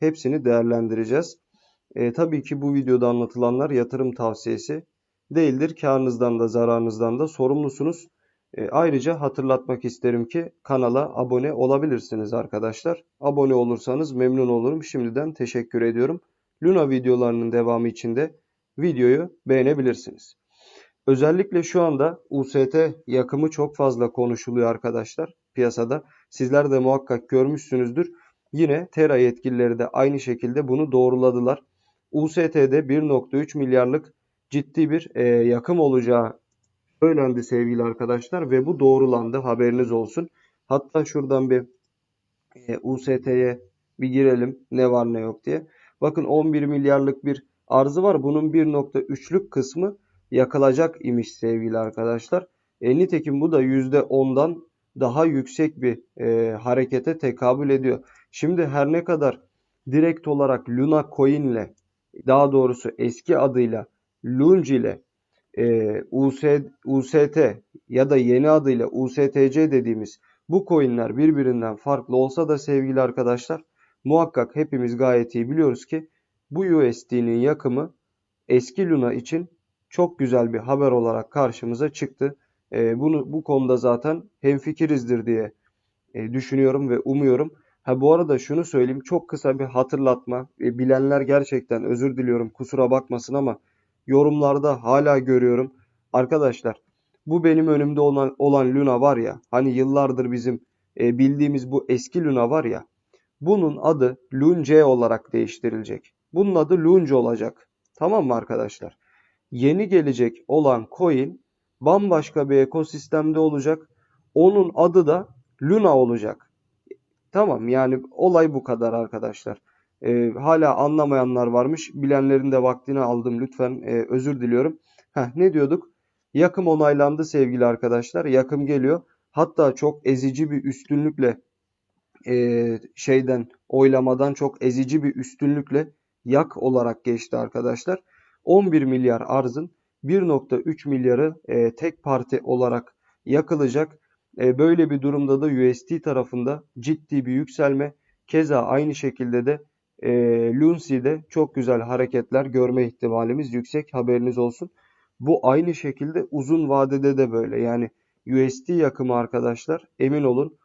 Hepsini değerlendireceğiz. E, tabii ki bu videoda anlatılanlar yatırım tavsiyesi değildir. Karınızdan da zararınızdan da sorumlusunuz. E, ayrıca hatırlatmak isterim ki kanala abone olabilirsiniz arkadaşlar. Abone olursanız memnun olurum. Şimdiden teşekkür ediyorum. Luna videolarının devamı için de videoyu beğenebilirsiniz. Özellikle şu anda UST yakımı çok fazla konuşuluyor arkadaşlar piyasada. Sizler de muhakkak görmüşsünüzdür. Yine TERA yetkilileri de aynı şekilde bunu doğruladılar. UST'de 1.3 milyarlık ciddi bir e, yakım olacağı söylendi sevgili arkadaşlar ve bu doğrulandı haberiniz olsun. Hatta şuradan bir e, UST'ye bir girelim ne var ne yok diye. Bakın 11 milyarlık bir arzı var. Bunun 1.3'lük kısmı yakılacak imiş sevgili arkadaşlar. E, nitekim bu da %10'dan daha yüksek bir e, harekete tekabül ediyor. Şimdi her ne kadar direkt olarak Luna Coin ile daha doğrusu eski adıyla Lunge ile e, US, UST ya da yeni adıyla USTC dediğimiz bu coinler birbirinden farklı olsa da sevgili arkadaşlar muhakkak hepimiz gayet iyi biliyoruz ki bu USD'nin yakımı eski Luna için çok güzel bir haber olarak karşımıza çıktı. E, bunu bu konuda zaten hemfikirizdir diye e, düşünüyorum ve umuyorum. Ha bu arada şunu söyleyeyim çok kısa bir hatırlatma. E, bilenler gerçekten özür diliyorum kusura bakmasın ama yorumlarda hala görüyorum. Arkadaşlar bu benim önümde olan, olan Luna var ya hani yıllardır bizim e, bildiğimiz bu eski Luna var ya bunun adı Lunge olarak değiştirilecek. Bunun adı Lunge olacak. Tamam mı arkadaşlar? Yeni gelecek olan coin bambaşka bir ekosistemde olacak. Onun adı da Luna olacak. Tamam yani olay bu kadar arkadaşlar. Ee, hala anlamayanlar varmış. Bilenlerin de vaktini aldım lütfen e, özür diliyorum. Heh, ne diyorduk? Yakım onaylandı sevgili arkadaşlar. Yakım geliyor. Hatta çok ezici bir üstünlükle e, şeyden oylamadan çok ezici bir üstünlükle yak olarak geçti arkadaşlar. 11 milyar arzın 1.3 milyarı e, tek parti olarak yakılacak. E, böyle bir durumda da USD tarafında ciddi bir yükselme. Keza aynı şekilde de e, Lunsi'de çok güzel hareketler görme ihtimalimiz yüksek haberiniz olsun. Bu aynı şekilde uzun vadede de böyle yani USD yakımı arkadaşlar emin olun